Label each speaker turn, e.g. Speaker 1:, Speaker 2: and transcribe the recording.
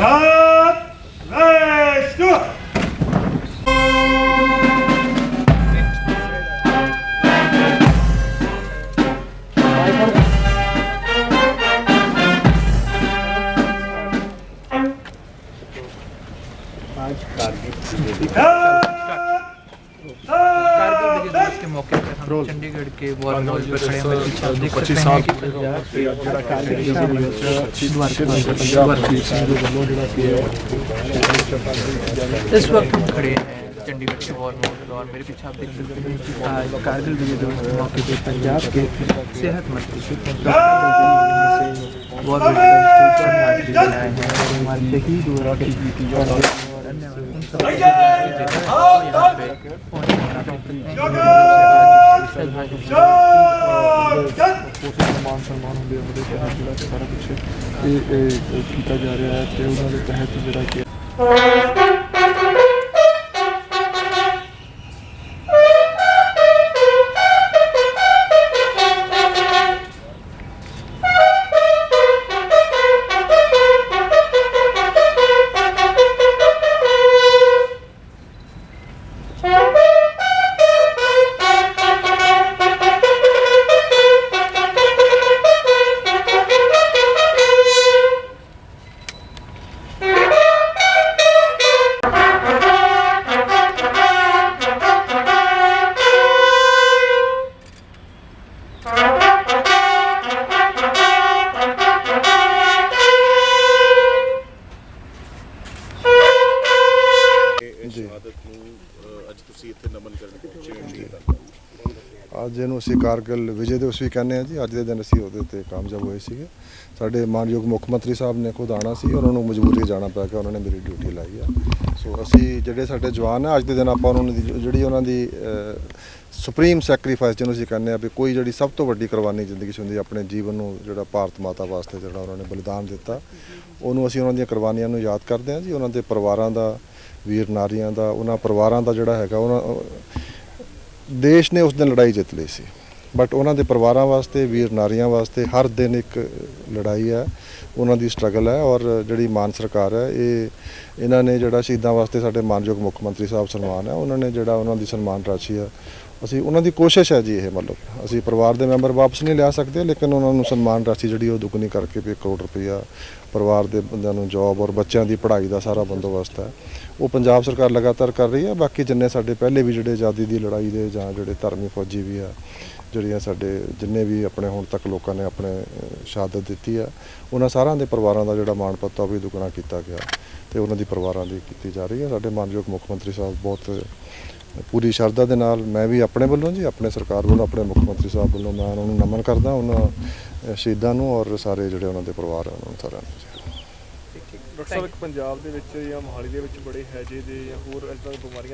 Speaker 1: Serbest! Ah! go!
Speaker 2: Kargil विजय दिवस के मौके पर हम चंडीगढ़ के वॉर मॉल पर खड़े हैं पीछे आप देख सकते हैं कि
Speaker 3: ਜਿਹੜਾ ਕਾਰਗਿਲ ਦੀ ਵਿੱਚ ਪੰਜਾਬ ਸਿੰਘ ਦੇ ਵੱਲੋਂ ਜਿਹੜਾ ਕਿ
Speaker 2: इस वक्त हम खड़े हैं चंडीगढ़ के वॉर मॉल और मेरे पीछे आप देख सकते हैं कि आज कारगिल विजय दिवस के मौके पर पंजाब के सेहत मंत्री डॉक्टर वॉर मेडिकल श्रद्धांजलि आए हैं और हमारे शहीद हुए के और अन्य
Speaker 3: ਕੋਸ਼ਿਸ਼ ਸਨਮਾਨ ਹੁੰਦੇ ਤਹਿਤ ਜਿਹੜਾ ਸਾਰਾ ਕੁਝ ਇਹ ਇਹ ਕੀਤਾ ਜਾ ਰਿਹਾ ਹੈ। ਤੇ ਉਹਨਾਂ ਦੇ ਤਹਿਤ ਜਿਹੜਾ ਕਿ
Speaker 4: ਤੁਸੀਂ ਇੱਥੇ ਨਮਨ ਕਰਨ ਪਹੁੰਚੇ ਹੋ
Speaker 5: ਅੱਜ ਇਹਨੂੰ ਅਸੀਂ ਕਾਰਗਿਲ ਵਿਜੇ ਦਿਵਸ ਵੀ ਕਹਿੰਦੇ ਆ ਜੀ। ਅੱਜ ਦੇ ਦਿਨ ਅਸੀਂ ਉਹਦੇ 'ਤੇ ਕਾਮਯਾਬ ਹੋਏ ਸੀਗੇ। ਸਾਡੇ ਮਾਨਯੋਗ ਮੁੱਖ ਮੰਤਰੀ ਸਾਹਿਬ ਨੇ ਖੁਦ ਆਉਣਾ ਸੀ ਉਹਨਾਂ ਨੂੰ ਮਜਬੂਰੀ ਜਾਣਾ ਪਿਆ ਕਿ ਉਹਨਾਂ ਨੇ ਮੇਰੀ ਡਿਊਟੀ ਲਾਈ ਆ। ਸੋ ਅਸੀਂ ਜਿਹੜੇ ਸਾਡੇ ਜਵਾਨ ਆ, ਅੱਜ ਦੇ ਦਿਨ ਆਪਾਂ ਉਹਨਾਂ ਦੀ ਜਿਹੜੀ ਉਹਨਾਂ ਦੀ ਸੁਪਰੀਮ ਸੈਕਰੀਫਾਈਸ ਜਿਹਨੂੰ ਅਸੀਂ ਕਹਿੰਦੇ ਆ ਵੀ ਕੋਈ ਜਿਹੜੀ ਸਭ ਤੋਂ ਵੱਡੀ ਕੁਰਬਾਨੀ ਜ਼ਿੰਦਗੀ 'ਚ ਹੁੰਦੀ ਆਪਣੇ ਜੀਵਨ ਨੂੰ ਜਿਹੜਾ ਭਾਰਤ ਮਾਤਾ ਵਾਸਤੇ ਜਿਹੜਾ ਉਹਨਾਂ ਨੇ ਬਲੀਦਾਨ ਦਿੱਤਾ, ਉਹਨੂੰ ਅਸੀਂ ਉਹਨਾਂ ਦੀਆਂ ਕੁਰਬਾਨੀਆਂ ਨੂੰ ਯਾਦ ਕਰਦੇ ਹਾਂ ਜੀ। ਉਹਨਾਂ ਦੇ ਪਰਿਵਾਰਾਂ ਦਾ ਵੀਰ ਨਾਰੀਆਂ ਦਾ, ਉਹਨਾਂ ਪਰਿਵਾਰਾਂ ਦਾ ਜਿਹੜਾ ਹੈਗਾ, ਉਹਨਾਂ ਦੇਸ਼ ਨੇ ਉਸ ਦਿਨ ਲੜਾਈ ਜਿੱਤ ਲਈ ਸੀ। ਬਟ ਉਹਨਾਂ ਦੇ ਪਰਿਵਾਰਾਂ ਵਾਸਤੇ, ਵੀਰ ਨਾਰੀਆਂ ਵਾਸਤੇ ਹਰ ਦਿਨ ਇੱਕ ਲੜਾਈ ਹੈ, ਉਹਨਾਂ ਦੀ ਸਟਰਗਲ ਹੈ ਔਰ ਜਿਹੜੀ ਮਾਨ ਸਰਕਾਰ ਹੈ, ਇਹ ਇਹਨਾਂ ਨੇ ਜਿਹੜਾ ਸ਼ਹੀਦਾਂ ਵਾਸਤੇ ਸਾਡੇ ਮਾਨਯੋਗ ਮੁੱਖ ਮੰਤਰੀ ਸਾਹਿਬ ਸਨਮਾਨ ਹੈ, ਉਹਨਾਂ ਨੇ ਜਿਹੜਾ ਉਹਨਾਂ ਦੀ ਸਨਮਾਨ ਰਾਸ਼ੀ ਆ ਅਸੀਂ ਉਹਨਾਂ ਦੀ ਕੋਸ਼ਿਸ਼ ਹੈ ਜੀ ਇਹ ਮਤਲਬ, ਅਸੀਂ ਪਰਿਵਾਰ ਦੇ ਮੈਂਬਰ ਵਾਪਸ ਨਹੀਂ ਲਿਆ ਸਕਦੇ, ਲੇਕਿਨ ਉਹਨਾਂ ਨੂੰ ਸਨਮਾਨ ਰਾਸ਼ੀ ਜਿਹੜੀ ਉਹ ਦੁੱਗਣੀ ਕਰਕੇ ਵੀ 1 ਕਰੋੜ ਰੁਪਈਆ ਪਰਿਵਾਰ ਦੇ ਬੰਦਿਆਂ ਨੂੰ ਜੌਬ ਔਰ ਬੱਚਿਆਂ ਦੀ ਪੜ੍ਹਾਈ ਦਾ ਸਾਰਾ ਬੰਦੋਬਸਤ ਹੈ। ਉਹ ਪੰਜਾਬ ਸਰਕਾਰ ਲਗਾਤਾਰ ਕਰ ਰਹੀ ਹੈ, ਬਾਕੀ ਜਿੰਨੇ ਸਾਡੇ ਪਹਿਲੇ ਵੀ ਜਿਹੜੇ ਆਜ਼ਾਦੀ ਦੀ ਲੜਾਈ ਦੇ ਜਾਂ ਜਿਹੜੇ ਧਰਮੀ ਫੌਜੀ ਵੀ ਆ ਜਿਹੜੀਆਂ ਸਾਡੇ ਜਿੰਨੇ ਵੀ ਆਪਣੇ ਹੁਣ ਤੱਕ ਲੋਕਾਂ ਨੇ ਆਪਣੇ ਸ਼ਹਾਦਤ ਦਿੱਤੀ ਆ, ਉਹਨਾਂ ਸਾਰਿਆਂ ਦੇ ਪਰਿਵਾਰਾਂ ਦਾ ਜਿਹੜਾ ਮਾਣ ਪੱਤਾ ਉਹ ਵੀ ਦੁੱਗਣਾ ਕੀਤਾ ਗਿਆ ਤੇ ਉਹਨਾਂ ਦੀ ਪਰਿਵਾਰਾਂ ਦੀ ਕੀਤੀ ਜਾ ਰਹੀ ਹੈ ਸਾਡੇ ਮਾਨਯੋਗ ਮੁੱਖ ਮੰਤਰੀ ਸਾਹਿਬ ਬਹੁਤ ਪੂਰੀ ਸ਼ਰਧਾ ਦੇ ਨਾਲ, ਮੈਂ ਵੀ ਆਪਣੇ ਵੱਲੋਂ ਜੀ, ਆਪਣੇ ਸਰਕਾਰ ਵੱਲੋਂ, ਆਪਣੇ ਮੁੱਖ ਮੰਤਰੀ ਸਾਹਿਬ ਵੱਲੋਂ ਮੈਂ ਉਹਨਾਂ ਨੂੰ ਨਮਨ ਕਰਦਾ, ਉਹਨਾਂ ਸ਼ਹੀਦਾਂ ਨੂੰ ਔਰ ਸਾਰੇ ਜਿਹੜੇ ਉਹਨਾਂ ਦੇ ਪਰਿਵਾਰ ਆ, ਉਹਨਾਂ ਨੂੰ ਸਾਰਿਆਂ ਨੂੰ
Speaker 3: ਡਾਕਟਰ ਸਾਹਿਬ ਪੰਜਾਬ ਦੇ ਵਿੱਚ ਜਾਂ ਮੋਹਾਲੀ ਦੇ ਵਿੱਚ ਬੜੇ ਹੈਜੇ ਦੇ ਜਾਂ ਹੋਰ ਇਦਾਂ ਬਿਮਾਰੀਆਂ